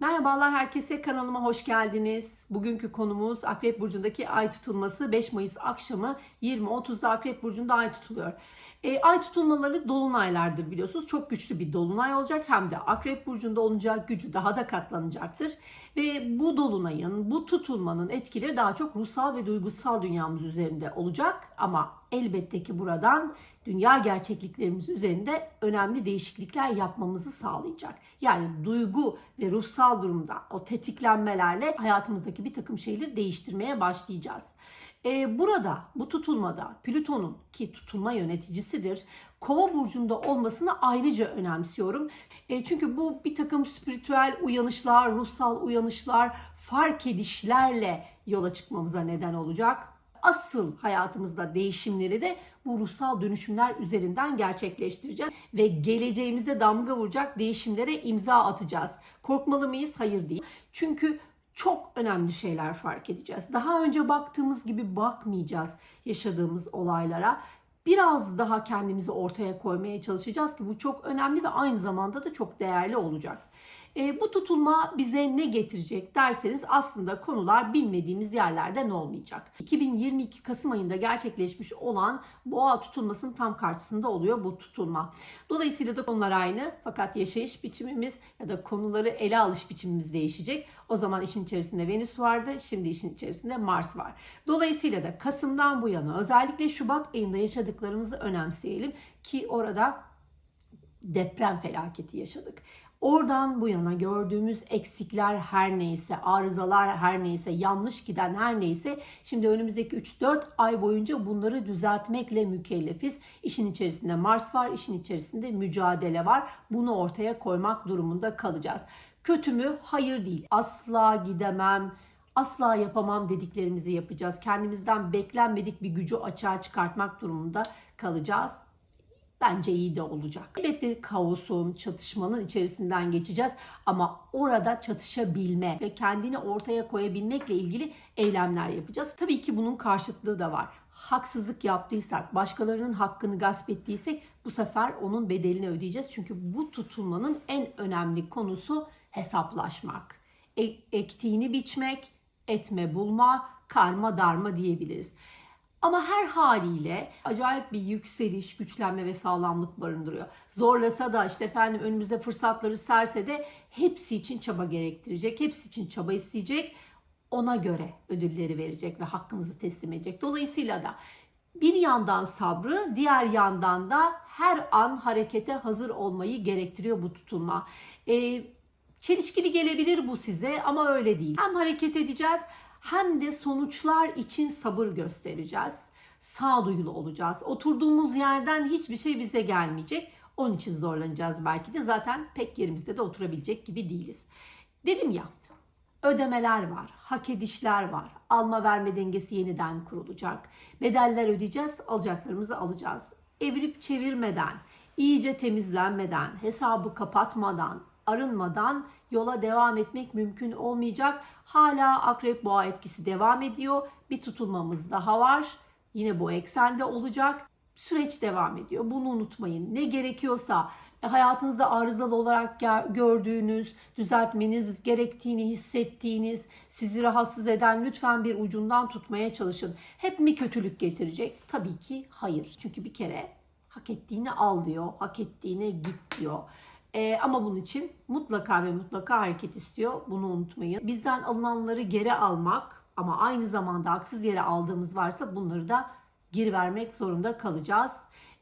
Merhabalar herkese kanalıma hoş geldiniz. Bugünkü konumuz Akrep Burcu'ndaki ay tutulması 5 Mayıs akşamı 20.30'da Akrep Burcu'nda ay tutuluyor. E, ay tutulmaları dolunaylardır biliyorsunuz. Çok güçlü bir dolunay olacak. Hem de Akrep Burcu'nda olacak gücü daha da katlanacaktır. Ve bu dolunayın, bu tutulmanın etkileri daha çok ruhsal ve duygusal dünyamız üzerinde olacak. Ama elbette ki buradan dünya gerçekliklerimiz üzerinde önemli değişiklikler yapmamızı sağlayacak. Yani duygu ve ruhsal durumda o tetiklenmelerle hayatımızdaki bir takım şeyleri değiştirmeye başlayacağız. Ee, burada bu tutulmada Plüton'un ki tutulma yöneticisidir Kova burcunda olmasını ayrıca önemsiyorum. E, çünkü bu bir takım spiritüel uyanışlar, ruhsal uyanışlar, fark edişlerle yola çıkmamıza neden olacak. Asıl hayatımızda değişimleri de bu ruhsal dönüşümler üzerinden gerçekleştireceğiz ve geleceğimize damga vuracak değişimlere imza atacağız. Korkmalı mıyız? Hayır değil. Çünkü çok önemli şeyler fark edeceğiz. Daha önce baktığımız gibi bakmayacağız yaşadığımız olaylara. Biraz daha kendimizi ortaya koymaya çalışacağız ki bu çok önemli ve aynı zamanda da çok değerli olacak. E, bu tutulma bize ne getirecek derseniz aslında konular bilmediğimiz yerlerden olmayacak. 2022 Kasım ayında gerçekleşmiş olan boğa tutulmasının tam karşısında oluyor bu tutulma. Dolayısıyla da konular aynı fakat yaşayış biçimimiz ya da konuları ele alış biçimimiz değişecek. O zaman işin içerisinde Venüs vardı, şimdi işin içerisinde Mars var. Dolayısıyla da Kasım'dan bu yana özellikle Şubat ayında yaşadıklarımızı önemseyelim ki orada deprem felaketi yaşadık. Oradan bu yana gördüğümüz eksikler her neyse, arızalar her neyse, yanlış giden her neyse şimdi önümüzdeki 3-4 ay boyunca bunları düzeltmekle mükellefiz. İşin içerisinde Mars var, işin içerisinde mücadele var. Bunu ortaya koymak durumunda kalacağız. Kötü mü? Hayır değil. Asla gidemem, asla yapamam dediklerimizi yapacağız. Kendimizden beklenmedik bir gücü açığa çıkartmak durumunda kalacağız bence iyi de olacak. Elbette kaosun, çatışmanın içerisinden geçeceğiz ama orada çatışabilme ve kendini ortaya koyabilmekle ilgili eylemler yapacağız. Tabii ki bunun karşıtlığı da var. Haksızlık yaptıysak, başkalarının hakkını gasp ettiysek bu sefer onun bedelini ödeyeceğiz. Çünkü bu tutulmanın en önemli konusu hesaplaşmak. E- ektiğini biçmek, etme bulma, karma darma diyebiliriz. Ama her haliyle acayip bir yükseliş, güçlenme ve sağlamlık barındırıyor. Zorlasa da işte efendim önümüze fırsatları serse de hepsi için çaba gerektirecek, hepsi için çaba isteyecek. Ona göre ödülleri verecek ve hakkımızı teslim edecek. Dolayısıyla da bir yandan sabrı, diğer yandan da her an harekete hazır olmayı gerektiriyor bu tutulma. Ee, çelişkili gelebilir bu size ama öyle değil. Hem hareket edeceğiz hem de sonuçlar için sabır göstereceğiz. Sağduyulu olacağız. Oturduğumuz yerden hiçbir şey bize gelmeyecek. Onun için zorlanacağız belki de. Zaten pek yerimizde de oturabilecek gibi değiliz. Dedim ya ödemeler var, hak edişler var. Alma verme dengesi yeniden kurulacak. Bedeller ödeyeceğiz, alacaklarımızı alacağız. Evirip çevirmeden, iyice temizlenmeden, hesabı kapatmadan, arınmadan yola devam etmek mümkün olmayacak. Hala akrep boğa etkisi devam ediyor. Bir tutulmamız daha var. Yine bu eksende olacak. Süreç devam ediyor. Bunu unutmayın. Ne gerekiyorsa e, hayatınızda arızalı olarak gördüğünüz, düzeltmeniz gerektiğini hissettiğiniz, sizi rahatsız eden lütfen bir ucundan tutmaya çalışın. Hep mi kötülük getirecek? Tabii ki hayır. Çünkü bir kere hak ettiğini al diyor, hak ettiğine git diyor. Ee, ama bunun için mutlaka ve mutlaka hareket istiyor. Bunu unutmayın. Bizden alınanları geri almak ama aynı zamanda haksız yere aldığımız varsa bunları da geri vermek zorunda kalacağız.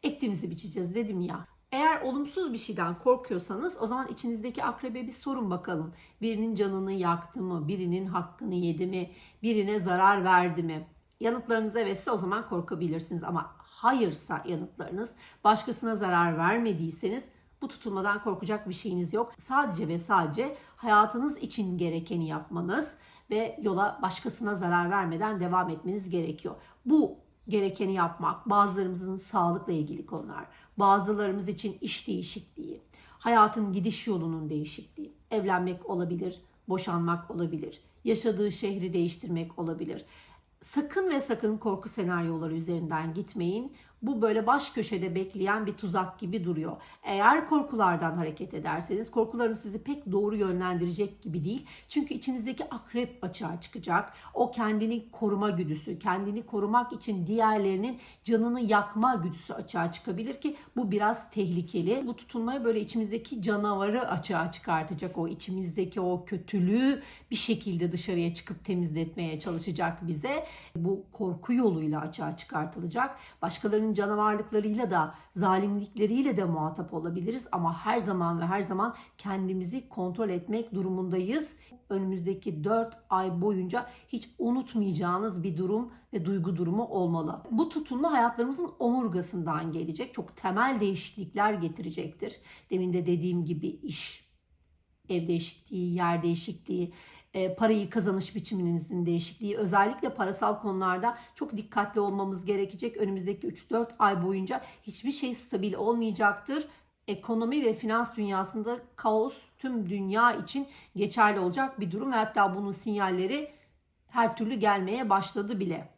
Ektiğimizi biçeceğiz dedim ya. Eğer olumsuz bir şeyden korkuyorsanız o zaman içinizdeki akrebe bir sorun bakalım. Birinin canını yaktı mı? Birinin hakkını yedi mi? Birine zarar verdi mi? Yanıtlarınız evetse o zaman korkabilirsiniz ama hayırsa yanıtlarınız başkasına zarar vermediyseniz bu tutulmadan korkacak bir şeyiniz yok. Sadece ve sadece hayatınız için gerekeni yapmanız ve yola başkasına zarar vermeden devam etmeniz gerekiyor. Bu gerekeni yapmak bazılarımızın sağlıkla ilgili konular, bazılarımız için iş değişikliği, hayatın gidiş yolunun değişikliği, evlenmek olabilir, boşanmak olabilir, yaşadığı şehri değiştirmek olabilir. Sakın ve sakın korku senaryoları üzerinden gitmeyin. Bu böyle baş köşede bekleyen bir tuzak gibi duruyor. Eğer korkulardan hareket ederseniz korkularınız sizi pek doğru yönlendirecek gibi değil. Çünkü içinizdeki akrep açığa çıkacak. O kendini koruma güdüsü, kendini korumak için diğerlerinin canını yakma güdüsü açığa çıkabilir ki bu biraz tehlikeli. Bu tutulmaya böyle içimizdeki canavarı açığa çıkartacak. O içimizdeki o kötülüğü bir şekilde dışarıya çıkıp temizletmeye çalışacak bize. Bu korku yoluyla açığa çıkartılacak. Başkalarının canavarlıklarıyla da zalimlikleriyle de muhatap olabiliriz ama her zaman ve her zaman kendimizi kontrol etmek durumundayız. Önümüzdeki 4 ay boyunca hiç unutmayacağınız bir durum ve duygu durumu olmalı. Bu tutulma hayatlarımızın omurgasından gelecek. Çok temel değişiklikler getirecektir. Demin de dediğim gibi iş, ev değişikliği, yer değişikliği, parayı kazanış biçiminizin değişikliği özellikle parasal konularda çok dikkatli olmamız gerekecek. Önümüzdeki 3-4 ay boyunca hiçbir şey stabil olmayacaktır. Ekonomi ve finans dünyasında kaos tüm dünya için geçerli olacak bir durum ve hatta bunun sinyalleri her türlü gelmeye başladı bile.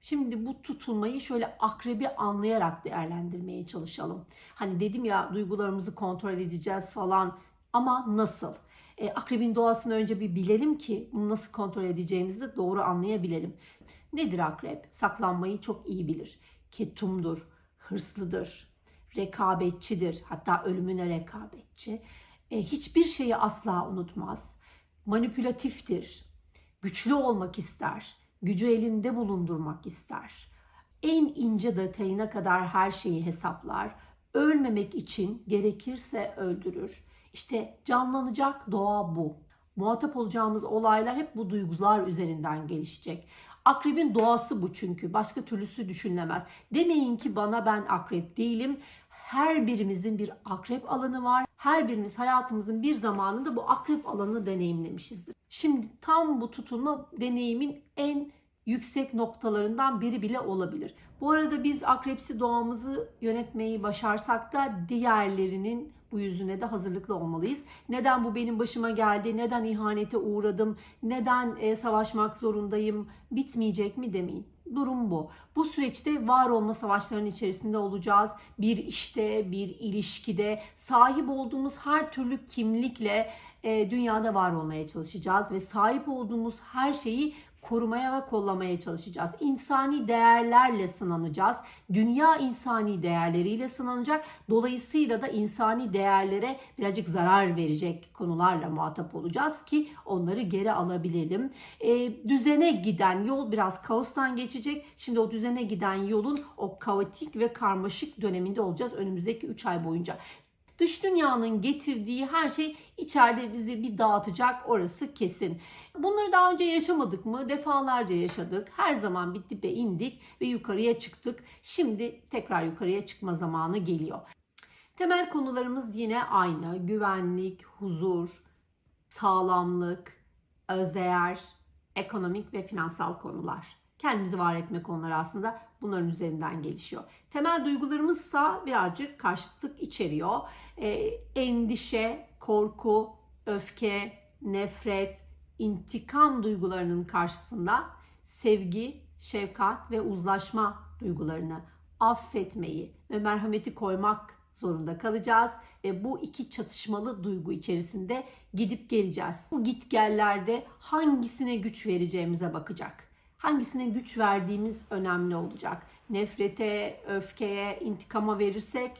Şimdi bu tutulmayı şöyle akrebi anlayarak değerlendirmeye çalışalım. Hani dedim ya duygularımızı kontrol edeceğiz falan ama nasıl? E, akrebin doğasını önce bir bilelim ki bunu nasıl kontrol edeceğimizi de doğru anlayabilelim. Nedir akrep? Saklanmayı çok iyi bilir. Ketumdur, hırslıdır, rekabetçidir. Hatta ölümüne rekabetçi. E, hiçbir şeyi asla unutmaz. Manipülatiftir. Güçlü olmak ister. Gücü elinde bulundurmak ister. En ince detayına kadar her şeyi hesaplar. Ölmemek için gerekirse öldürür. İşte canlanacak doğa bu. Muhatap olacağımız olaylar hep bu duygular üzerinden gelişecek. Akrebin doğası bu çünkü. Başka türlüsü düşünülemez. Demeyin ki bana ben akrep değilim. Her birimizin bir akrep alanı var. Her birimiz hayatımızın bir zamanında bu akrep alanını deneyimlemişizdir. Şimdi tam bu tutulma deneyimin en yüksek noktalarından biri bile olabilir. Bu arada biz akrepsi doğamızı yönetmeyi başarsak da diğerlerinin bu yüzüne de hazırlıklı olmalıyız. Neden bu benim başıma geldi? Neden ihanete uğradım? Neden e, savaşmak zorundayım? Bitmeyecek mi demeyin. Durum bu. Bu süreçte var olma savaşlarının içerisinde olacağız. Bir işte, bir ilişkide sahip olduğumuz her türlü kimlikle e, dünyada var olmaya çalışacağız ve sahip olduğumuz her şeyi korumaya ve kollamaya çalışacağız. İnsani değerlerle sınanacağız. Dünya insani değerleriyle sınanacak. Dolayısıyla da insani değerlere birazcık zarar verecek konularla muhatap olacağız ki onları geri alabilelim. E, düzene giden yol biraz kaostan geçecek. Şimdi o düzene giden yolun o kaotik ve karmaşık döneminde olacağız önümüzdeki 3 ay boyunca. Dış dünyanın getirdiği her şey içeride bizi bir dağıtacak orası kesin. Bunları daha önce yaşamadık mı? Defalarca yaşadık. Her zaman bir dibe indik ve yukarıya çıktık. Şimdi tekrar yukarıya çıkma zamanı geliyor. Temel konularımız yine aynı. Güvenlik, huzur, sağlamlık, özdeğer, ekonomik ve finansal konular. Kendimizi var etme konuları aslında bunların üzerinden gelişiyor. Temel duygularımızsa birazcık karşıtlık içeriyor. Ee, endişe, korku, öfke, nefret, intikam duygularının karşısında sevgi, şefkat ve uzlaşma duygularını affetmeyi ve merhameti koymak zorunda kalacağız ve bu iki çatışmalı duygu içerisinde gidip geleceğiz. Bu gitgellerde hangisine güç vereceğimize bakacak. Hangisine güç verdiğimiz önemli olacak. Nefrete, öfkeye, intikama verirsek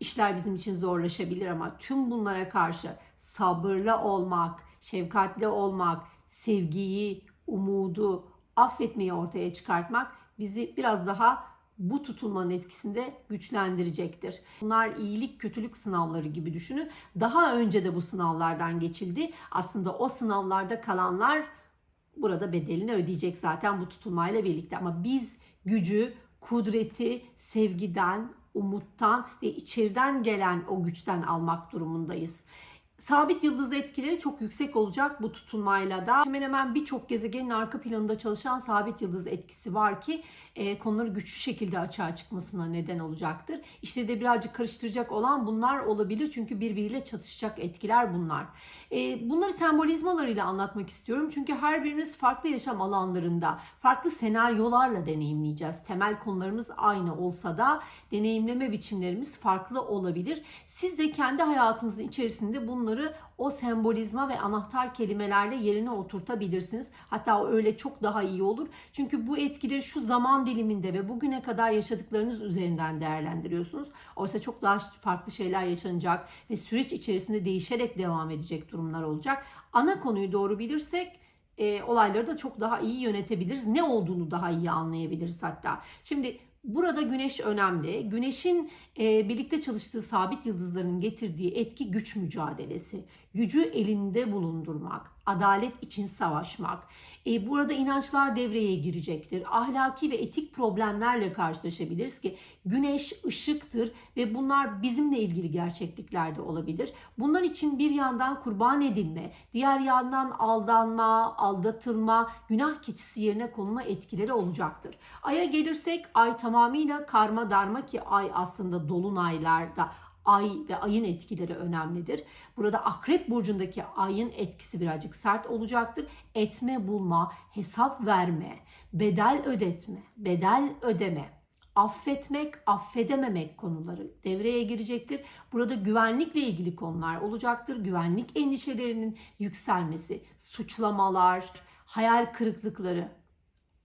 işler bizim için zorlaşabilir ama tüm bunlara karşı sabırlı olmak, şefkatli olmak, sevgiyi, umudu, affetmeyi ortaya çıkartmak bizi biraz daha bu tutulmanın etkisinde güçlendirecektir. Bunlar iyilik kötülük sınavları gibi düşünün. Daha önce de bu sınavlardan geçildi. Aslında o sınavlarda kalanlar burada bedelini ödeyecek zaten bu tutulmayla birlikte. Ama biz gücü, kudreti sevgiden, umuttan ve içeriden gelen o güçten almak durumundayız. Sabit yıldız etkileri çok yüksek olacak bu tutulmayla da. Hemen hemen birçok gezegenin arka planında çalışan sabit yıldız etkisi var ki e, konuları güçlü şekilde açığa çıkmasına neden olacaktır. İşte de birazcık karıştıracak olan bunlar olabilir çünkü birbiriyle çatışacak etkiler bunlar. E, bunları sembolizmalarıyla anlatmak istiyorum çünkü her birimiz farklı yaşam alanlarında farklı senaryolarla deneyimleyeceğiz. Temel konularımız aynı olsa da deneyimleme biçimlerimiz farklı olabilir. Siz de kendi hayatınızın içerisinde bunları o sembolizma ve anahtar kelimelerle yerine oturtabilirsiniz. Hatta öyle çok daha iyi olur. Çünkü bu etkileri şu zaman diliminde ve bugüne kadar yaşadıklarınız üzerinden değerlendiriyorsunuz. Oysa çok daha farklı şeyler yaşanacak ve süreç içerisinde değişerek devam edecek durumlar olacak. Ana konuyu doğru bilirsek e, olayları da çok daha iyi yönetebiliriz. Ne olduğunu daha iyi anlayabiliriz hatta. Şimdi Burada güneş önemli. Güneşin e, birlikte çalıştığı sabit yıldızların getirdiği etki güç mücadelesi. Gücü elinde bulundurmak, adalet için savaşmak. E, burada inançlar devreye girecektir. Ahlaki ve etik problemlerle karşılaşabiliriz ki güneş ışıktır ve bunlar bizimle ilgili gerçeklikler de olabilir. Bunlar için bir yandan kurban edilme, diğer yandan aldanma, aldatılma, günah keçisi yerine konulma etkileri olacaktır. Ay'a gelirsek ay tamamıyla karma darma ki ay aslında dolunaylarda ay ve ayın etkileri önemlidir. Burada akrep burcundaki ayın etkisi birazcık sert olacaktır. Etme bulma, hesap verme, bedel ödetme, bedel ödeme, affetmek, affedememek konuları devreye girecektir. Burada güvenlikle ilgili konular olacaktır. Güvenlik endişelerinin yükselmesi, suçlamalar, hayal kırıklıkları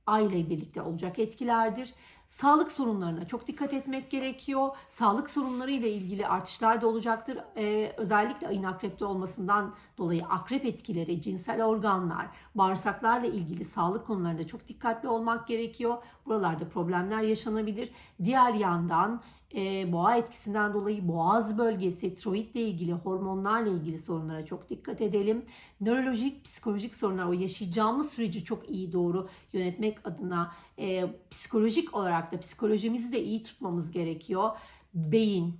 aile birlikte olacak etkilerdir. Sağlık sorunlarına çok dikkat etmek gerekiyor. Sağlık sorunları ile ilgili artışlar da olacaktır. Ee, özellikle ayın akrepte olmasından dolayı akrep etkileri, cinsel organlar, bağırsaklarla ilgili sağlık konularında çok dikkatli olmak gerekiyor. Buralarda problemler yaşanabilir. Diğer yandan e, boğa etkisinden dolayı boğaz bölgesi, tiroidle ilgili, hormonlarla ilgili sorunlara çok dikkat edelim. Nörolojik, psikolojik sorunlar, o yaşayacağımız süreci çok iyi doğru yönetmek adına e, psikolojik olarak da psikolojimizi de iyi tutmamız gerekiyor. Beyin,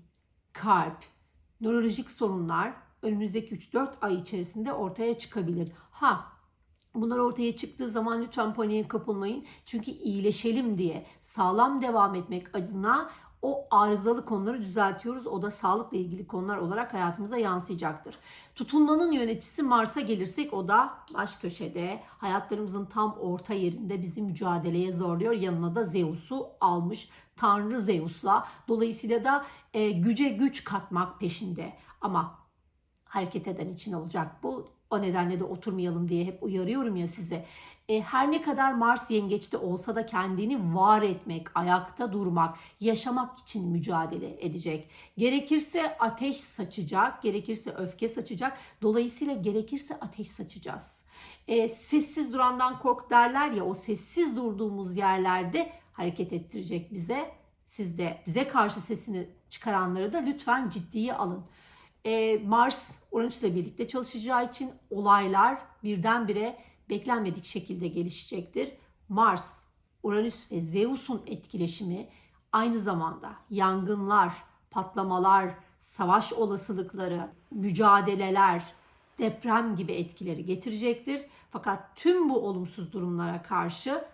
kalp, nörolojik sorunlar önümüzdeki 3-4 ay içerisinde ortaya çıkabilir. Ha Bunlar ortaya çıktığı zaman lütfen paniğe kapılmayın. Çünkü iyileşelim diye sağlam devam etmek adına o arızalı konuları düzeltiyoruz. O da sağlıkla ilgili konular olarak hayatımıza yansıyacaktır. Tutulmanın yöneticisi Mars'a gelirsek o da baş köşede hayatlarımızın tam orta yerinde bizi mücadeleye zorluyor. Yanına da Zeus'u almış. Tanrı Zeus'la. Dolayısıyla da e, güce güç katmak peşinde. Ama hareket eden için olacak bu. O nedenle de oturmayalım diye hep uyarıyorum ya size. E, her ne kadar Mars yengeçte olsa da kendini var etmek, ayakta durmak, yaşamak için mücadele edecek. Gerekirse ateş saçacak, gerekirse öfke saçacak. Dolayısıyla gerekirse ateş saçacağız. E, sessiz durandan kork derler ya o sessiz durduğumuz yerlerde hareket ettirecek bize. Siz de size karşı sesini çıkaranları da lütfen ciddiye alın. E, Mars Uranüs ile birlikte çalışacağı için olaylar birdenbire beklenmedik şekilde gelişecektir. Mars, Uranüs ve Zeus'un etkileşimi aynı zamanda yangınlar, patlamalar, savaş olasılıkları, mücadeleler, deprem gibi etkileri getirecektir. Fakat tüm bu olumsuz durumlara karşı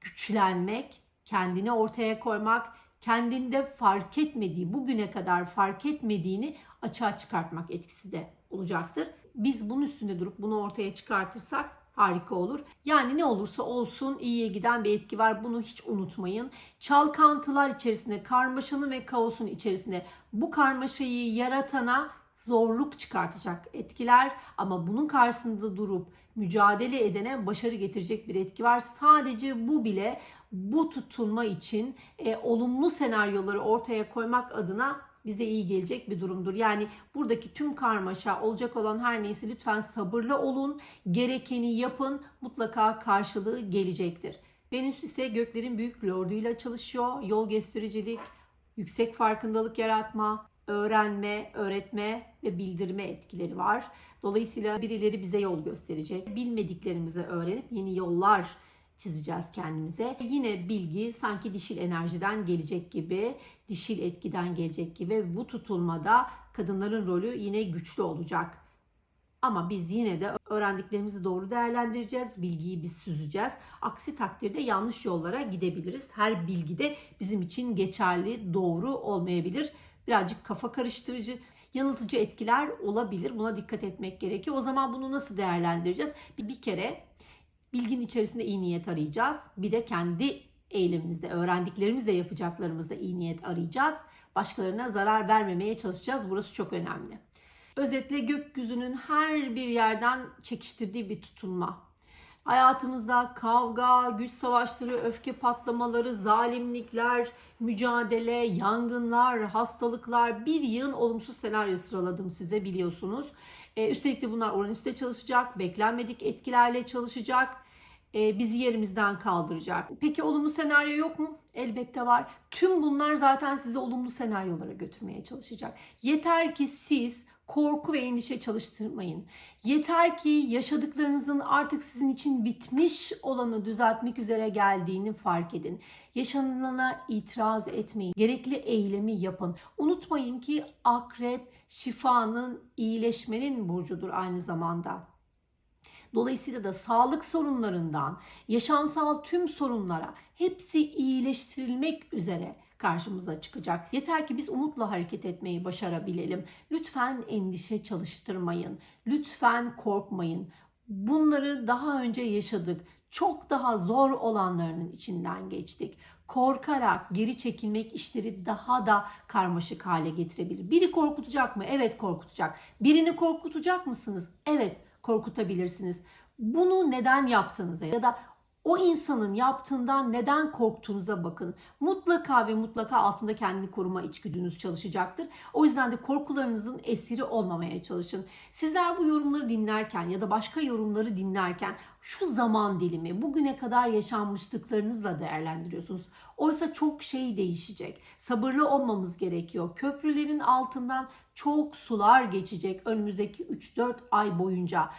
güçlenmek, kendini ortaya koymak, kendinde fark etmediği, bugüne kadar fark etmediğini açığa çıkartmak etkisi de olacaktır. Biz bunun üstünde durup bunu ortaya çıkartırsak harika olur. Yani ne olursa olsun iyiye giden bir etki var. Bunu hiç unutmayın. Çalkantılar içerisinde, karmaşanın ve kaosun içerisinde bu karmaşayı yaratana zorluk çıkartacak etkiler ama bunun karşısında durup mücadele edene başarı getirecek bir etki var. Sadece bu bile bu tutulma için e, olumlu senaryoları ortaya koymak adına bize iyi gelecek bir durumdur. Yani buradaki tüm karmaşa olacak olan her neyse lütfen sabırlı olun. Gerekeni yapın. Mutlaka karşılığı gelecektir. Venüs ise göklerin büyük lorduyla çalışıyor. Yol göstericilik, yüksek farkındalık yaratma, öğrenme, öğretme ve bildirme etkileri var. Dolayısıyla birileri bize yol gösterecek. Bilmediklerimizi öğrenip yeni yollar çizeceğiz kendimize. Yine bilgi sanki dişil enerjiden gelecek gibi, dişil etkiden gelecek gibi bu tutulmada kadınların rolü yine güçlü olacak. Ama biz yine de öğrendiklerimizi doğru değerlendireceğiz. Bilgiyi biz süzeceğiz. Aksi takdirde yanlış yollara gidebiliriz. Her bilgi de bizim için geçerli, doğru olmayabilir. Birazcık kafa karıştırıcı, yanıltıcı etkiler olabilir. Buna dikkat etmek gerekiyor. O zaman bunu nasıl değerlendireceğiz? Bir, kere bilginin içerisinde iyi niyet arayacağız. Bir de kendi eylemimizde, öğrendiklerimizle yapacaklarımızda iyi niyet arayacağız. Başkalarına zarar vermemeye çalışacağız. Burası çok önemli. Özetle gökyüzünün her bir yerden çekiştirdiği bir tutunma. Hayatımızda kavga, güç savaşları, öfke patlamaları, zalimlikler, mücadele, yangınlar, hastalıklar, bir yığın olumsuz senaryo sıraladım size biliyorsunuz. Ee, üstelik de bunlar Uranüs'te çalışacak, beklenmedik etkilerle çalışacak, bizi yerimizden kaldıracak. Peki olumlu senaryo yok mu? Elbette var. Tüm bunlar zaten sizi olumlu senaryolara götürmeye çalışacak. Yeter ki siz korku ve endişe çalıştırmayın. Yeter ki yaşadıklarınızın artık sizin için bitmiş olanı düzeltmek üzere geldiğini fark edin. Yaşanılana itiraz etmeyin. Gerekli eylemi yapın. Unutmayın ki akrep şifanın, iyileşmenin burcudur aynı zamanda. Dolayısıyla da sağlık sorunlarından yaşamsal tüm sorunlara hepsi iyileştirilmek üzere karşımıza çıkacak. Yeter ki biz umutla hareket etmeyi başarabilelim. Lütfen endişe çalıştırmayın. Lütfen korkmayın. Bunları daha önce yaşadık. Çok daha zor olanlarının içinden geçtik. Korkarak geri çekilmek işleri daha da karmaşık hale getirebilir. Biri korkutacak mı? Evet korkutacak. Birini korkutacak mısınız? Evet korkutabilirsiniz. Bunu neden yaptığınıza ya da o insanın yaptığından neden korktuğunuza bakın. Mutlaka ve mutlaka altında kendini koruma içgüdünüz çalışacaktır. O yüzden de korkularınızın esiri olmamaya çalışın. Sizler bu yorumları dinlerken ya da başka yorumları dinlerken şu zaman dilimi bugüne kadar yaşanmışlıklarınızla değerlendiriyorsunuz. Oysa çok şey değişecek. Sabırlı olmamız gerekiyor. Köprülerin altından çok sular geçecek önümüzdeki 3-4 ay boyunca.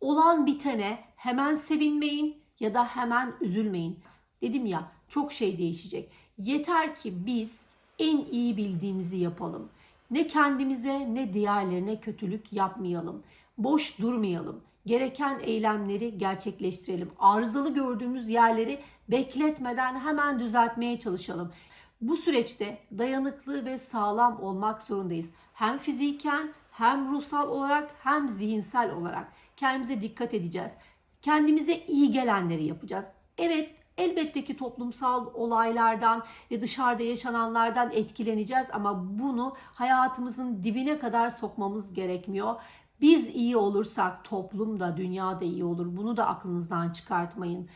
Olan bitene hemen sevinmeyin ya da hemen üzülmeyin. Dedim ya çok şey değişecek. Yeter ki biz en iyi bildiğimizi yapalım. Ne kendimize ne diğerlerine kötülük yapmayalım. Boş durmayalım. Gereken eylemleri gerçekleştirelim. Arızalı gördüğümüz yerleri bekletmeden hemen düzeltmeye çalışalım. Bu süreçte dayanıklı ve sağlam olmak zorundayız. Hem fiziken hem ruhsal olarak hem zihinsel olarak kendimize dikkat edeceğiz. Kendimize iyi gelenleri yapacağız. Evet elbette ki toplumsal olaylardan ve dışarıda yaşananlardan etkileneceğiz ama bunu hayatımızın dibine kadar sokmamız gerekmiyor. Biz iyi olursak toplum da dünya da iyi olur. Bunu da aklınızdan çıkartmayın.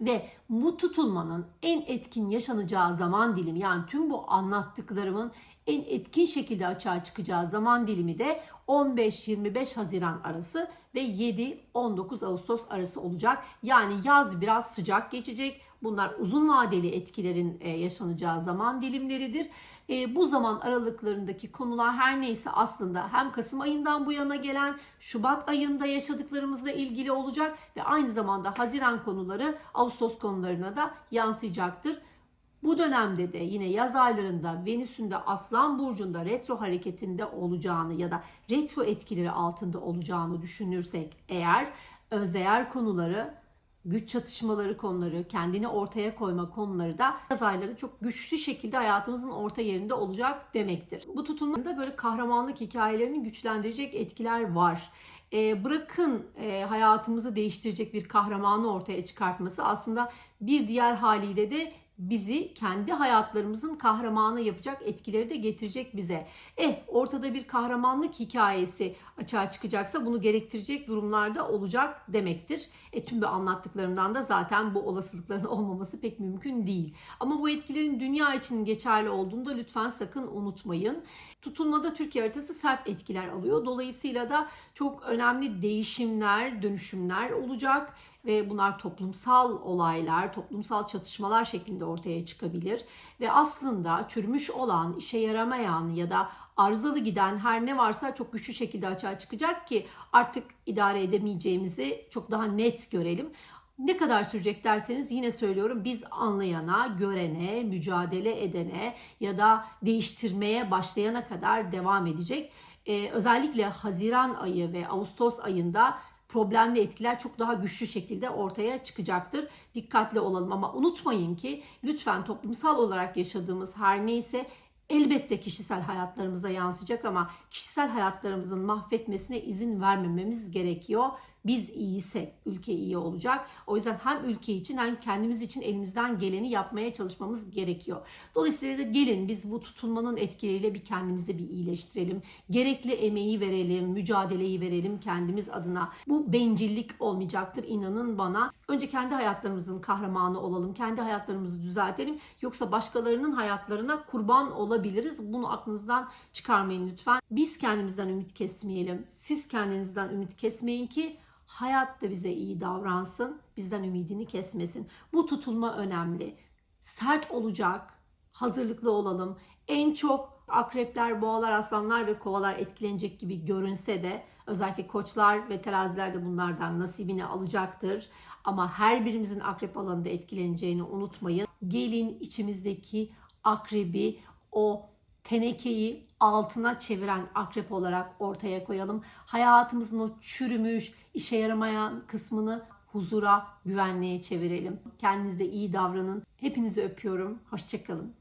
Ve bu tutulmanın en etkin yaşanacağı zaman dilimi yani tüm bu anlattıklarımın en etkin şekilde açığa çıkacağı zaman dilimi de 15-25 Haziran arası ve 7-19 Ağustos arası olacak. Yani yaz biraz sıcak geçecek. Bunlar uzun vadeli etkilerin e, yaşanacağı zaman dilimleridir. E, bu zaman aralıklarındaki konular her neyse aslında hem Kasım ayından bu yana gelen Şubat ayında yaşadıklarımızla ilgili olacak ve aynı zamanda Haziran konuları Ağustos konularına da yansıyacaktır. Bu dönemde de yine yaz aylarında Venüs'ün de Aslan Burcu'nda retro hareketinde olacağını ya da retro etkileri altında olacağını düşünürsek eğer özdeğer konuları güç çatışmaları konuları, kendini ortaya koyma konuları da yaz ayları çok güçlü şekilde hayatımızın orta yerinde olacak demektir. Bu tutumda böyle kahramanlık hikayelerini güçlendirecek etkiler var. E, bırakın e, hayatımızı değiştirecek bir kahramanı ortaya çıkartması aslında bir diğer haliyle de bizi kendi hayatlarımızın kahramanı yapacak etkileri de getirecek bize. Eh ortada bir kahramanlık hikayesi açığa çıkacaksa bunu gerektirecek durumlarda olacak demektir. E tüm bu anlattıklarımdan da zaten bu olasılıkların olmaması pek mümkün değil. Ama bu etkilerin dünya için geçerli olduğunu da lütfen sakın unutmayın. Tutulmada Türkiye haritası sert etkiler alıyor. Dolayısıyla da çok önemli değişimler, dönüşümler olacak ve bunlar toplumsal olaylar, toplumsal çatışmalar şeklinde ortaya çıkabilir ve aslında çürümüş olan, işe yaramayan ya da arızalı giden her ne varsa çok güçlü şekilde açığa çıkacak ki artık idare edemeyeceğimizi çok daha net görelim. Ne kadar sürecek derseniz yine söylüyorum biz anlayana, görene, mücadele edene ya da değiştirmeye başlayana kadar devam edecek. Ee, özellikle Haziran ayı ve Ağustos ayında problemli etkiler çok daha güçlü şekilde ortaya çıkacaktır. Dikkatli olalım ama unutmayın ki lütfen toplumsal olarak yaşadığımız her neyse elbette kişisel hayatlarımıza yansıyacak ama kişisel hayatlarımızın mahvetmesine izin vermememiz gerekiyor. Biz iyiysek ülke iyi olacak. O yüzden hem ülke için hem kendimiz için elimizden geleni yapmaya çalışmamız gerekiyor. Dolayısıyla da gelin biz bu tutulmanın etkileriyle bir kendimizi bir iyileştirelim. Gerekli emeği verelim, mücadeleyi verelim kendimiz adına. Bu bencillik olmayacaktır inanın bana. Önce kendi hayatlarımızın kahramanı olalım, kendi hayatlarımızı düzeltelim. Yoksa başkalarının hayatlarına kurban olabiliriz. Bunu aklınızdan çıkarmayın lütfen. Biz kendimizden ümit kesmeyelim. Siz kendinizden ümit kesmeyin ki hayat da bize iyi davransın. Bizden ümidini kesmesin. Bu tutulma önemli. Sert olacak. Hazırlıklı olalım. En çok akrepler, boğalar, aslanlar ve kovalar etkilenecek gibi görünse de özellikle koçlar ve teraziler de bunlardan nasibini alacaktır. Ama her birimizin akrep alanında etkileneceğini unutmayın. Gelin içimizdeki akrebi o tenekeyi altına çeviren akrep olarak ortaya koyalım. Hayatımızın o çürümüş, işe yaramayan kısmını huzura, güvenliğe çevirelim. Kendinize iyi davranın. Hepinizi öpüyorum. Hoşçakalın.